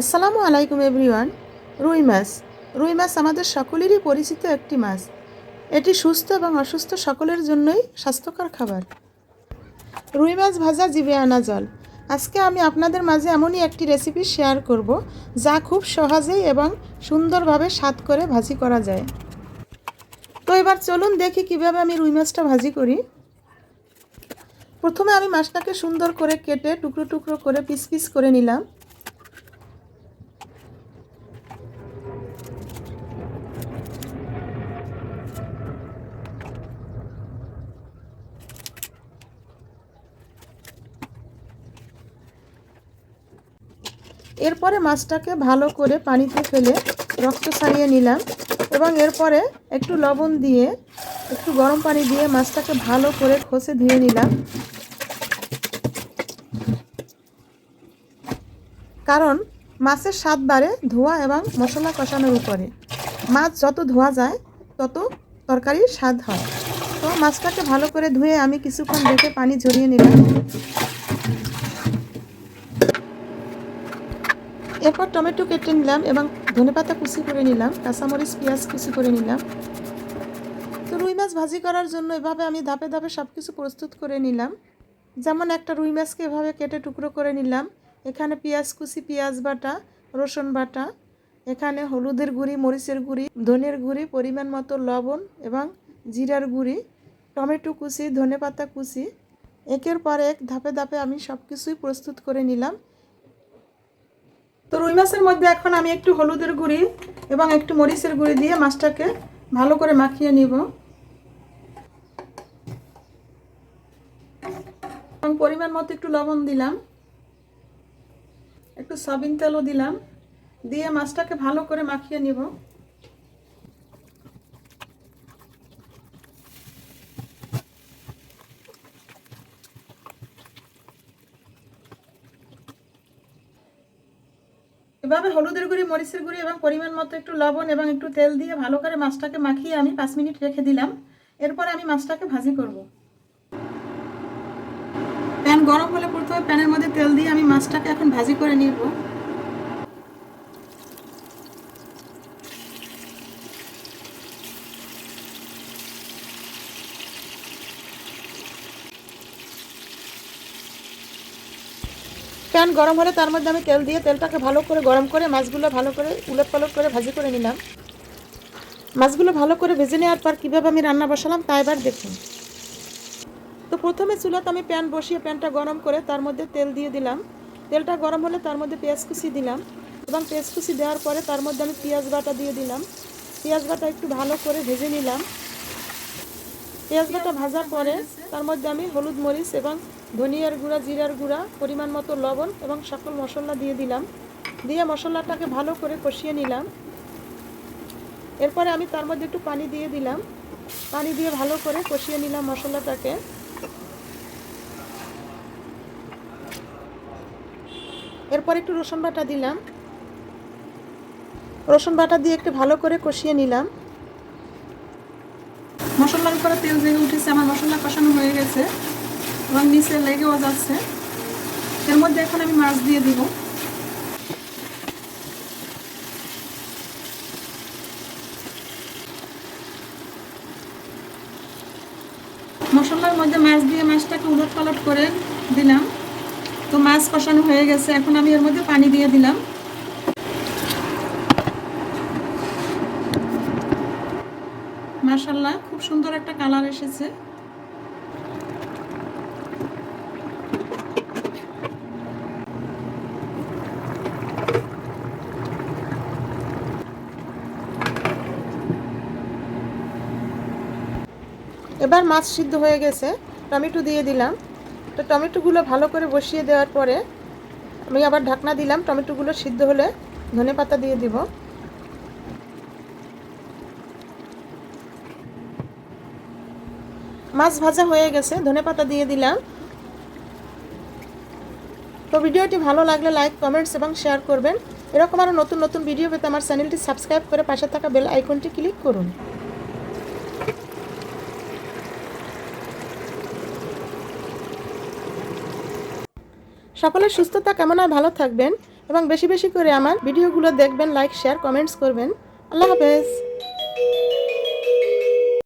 আসসালামু আলাইকুম এভরিওয়ান, রুই মাছ। রুই মাছ আমাদের সকলেরই পরিচিত একটি মাছ। এটি সুস্থ এবং অসুস্থ সকলের জন্যই স্বাস্থ্যকর খাবার। রুই মাছ ভাজা জিবে আনা জল। আজকে আমি আপনাদের মাঝে এমনই একটি রেসিপি শেয়ার করব, যা খুব সহজেই এবং সুন্দরভাবে স্বাদ করে ভাজি করা যায়। তো এবার চলুন দেখি কীভাবে আমি রুই মাছটা ভাজি করি। প্রথমে আমি মাছটাকে সুন্দর করে কেটে টুকরো টুকরো করে পিস পিস করে নিলাম। এরপরে মাছটাকে ভালো করে পানিতে ফেলে রক্ত ছাড়িয়ে নিলাম এবং এরপরে একটু লবণ দিয়ে, একটু গরম পানি দিয়ে মাছটাকে ভালো করে খসে ধুয়ে নিলাম। কারণ মাছের স্বাদ বাড়ে ধোয়া এবং মশলা কষানোর উপরে। মাছ যত ধোয়া যায়, তত তরকারির স্বাদ হয়। তো মাছটাকে ভালো করে ধুয়ে আমি কিছুক্ষণ রেখে পানি ঝরিয়ে নিলাম। এরপর টমেটো কেটে নিলাম এবং ধনেপাতা কুচি করে নিলাম, কাঁচামরিচ, পেঁয়াজ কুচি করে নিলাম। তো রুই মাছ ভাজি করার জন্য এভাবে আমি ধাপে ধাপে সব কিছু প্রস্তুত করে নিলাম। যেমন একটা রুই মাছকে এভাবে কেটে টুকরো করে নিলাম। এখানে পেঁয়াজ কুচি, পেঁয়াজ বাটা, রসুন বাটা। এখানে হলুদের গুঁড়ি, মরিচের গুঁড়ি, ধনের গুঁড়ি, পরিমাণ মতো লবণ এবং জিরার গুঁড়ি, টমেটো কুচি ধনেপাতা কুচি। একের পর এক ধাপে ধাপে আমি সব কিছুই প্রস্তুত করে নিলাম। তো রুই মাছের মধ্যে এখন আমি একটু হলুদের গুঁড়ি এবং একটু মরিচের গুঁড়ি দিয়ে মাছটাকে ভালো করে মাখিয়ে নিব। এবং পরিমাণ মতো একটু লবণ দিলাম। একটু সয়াবিন তেলও দিলাম। দিয়ে মাছটাকে ভালো করে মাখিয়ে নিব। এভাবে হলুদের গুঁড়ি, মরিচের গুঁড়ি এবং পরিমাণ মতো একটু লবণ এবং একটু তেল দিয়ে ভালো করে মাছটাকে মাখিয়ে আমি পাঁচ মিনিট রেখে দিলাম। এরপরে আমি মাছটাকে ভাজি করব। প্যান গরম হলে প্রথমে প্যানের মধ্যে তেল দিয়ে আমি মাছটাকে এখন ভাজি করে নিব। প্যান গরম হলে তার মধ্যে আমি তেল দিয়ে তেলটাকে ভালো করে গরম করে মাছগুলো ভালো করে উলট পালট করে ভাজি করে নিলাম। মাছগুলো ভালো করে ভেজে নেওয়ার পর কীভাবে আমি রান্না বসালাম তা এবার দেখুন। তো প্রথমে চুলাতে আমি প্যান বসিয়ে প্যানটা গরম করে তার মধ্যে তেল দিয়ে দিলাম। তেলটা গরম হলে তার মধ্যে পেঁয়াজ কুচি দিলাম এবং পেঁয়াজ কুচি দেওয়ার পরে তার মধ্যে আমি পেঁয়াজ বাটা দিয়ে দিলাম। পেঁয়াজ বাটা একটু ভালো করে ভেজে নিলাম। পেঁয়াজ বাটা ভাজার পরে তার মধ্যে আমি হলুদ মরিচ এবং ধনিয়ার গুঁড়া, জিরার গুঁড়া, পরিমাণ মতো লবণ এবং সকল মশলা দিয়ে দিলাম। দিয়ে মশলাটাকে ভালো করে কষিয়ে নিলাম। এরপরে আমি তার মধ্যে একটু পানি দিয়ে দিলাম। পানি দিয়ে ভালো করে কষিয়ে নিলাম মশলাটাকে। এরপর একটু রসুন বাটা দিলাম। রসুন বাটা দিয়ে একটু ভালো করে কষিয়ে নিলাম। মশলার উপরে তেল জেগে উঠেছে, আমার মশলা কষানো হয়ে গেছে। এবং নিচে লেগেও যাচ্ছে। এর মধ্যে এখন আমি মাছ দিয়ে দিব। মশলার মধ্যে মাছ দিয়ে মাছটাকে উলট পালট করে দিলাম। তো মাছ কষানো হয়ে গেছে। এখন আমি এর মধ্যে পানি দিয়ে দিলাম। মাশাল্লাহ খুব সুন্দর একটা কালার এসেছে। এবার মাছ সিদ্ধ হয়ে গেছে, টমেটো দিয়ে দিলাম। তো টমেটোগুলো ভালো করে বসিয়ে দেওয়ার পরে আমি আবার ঢাকনা দিলাম, টমেটোগুলো সিদ্ধ হলে ধনে পাতা দিয়ে দিব। মাছ ভাজা হয়ে গেছে, ধনে পাতা দিয়ে দিলাম। তো ভিডিওটি ভালো লাগলে লাইক, কমেন্টস এবং শেয়ার করবেন। এরকম আরও নতুন নতুন ভিডিও পেতে আমার চ্যানেলটি সাবস্ক্রাইব করে পাশে থাকা বেল আইকনটি ক্লিক করুন। সকলের সুস্থতা কেমন হয় ভালো থাকবেন এবং বেশি বেশি করে আমার ভিডিওগুলো দেখবেন লাইক শেয়ার কমেন্টস করবেন। আল্লাহ হাফেজ।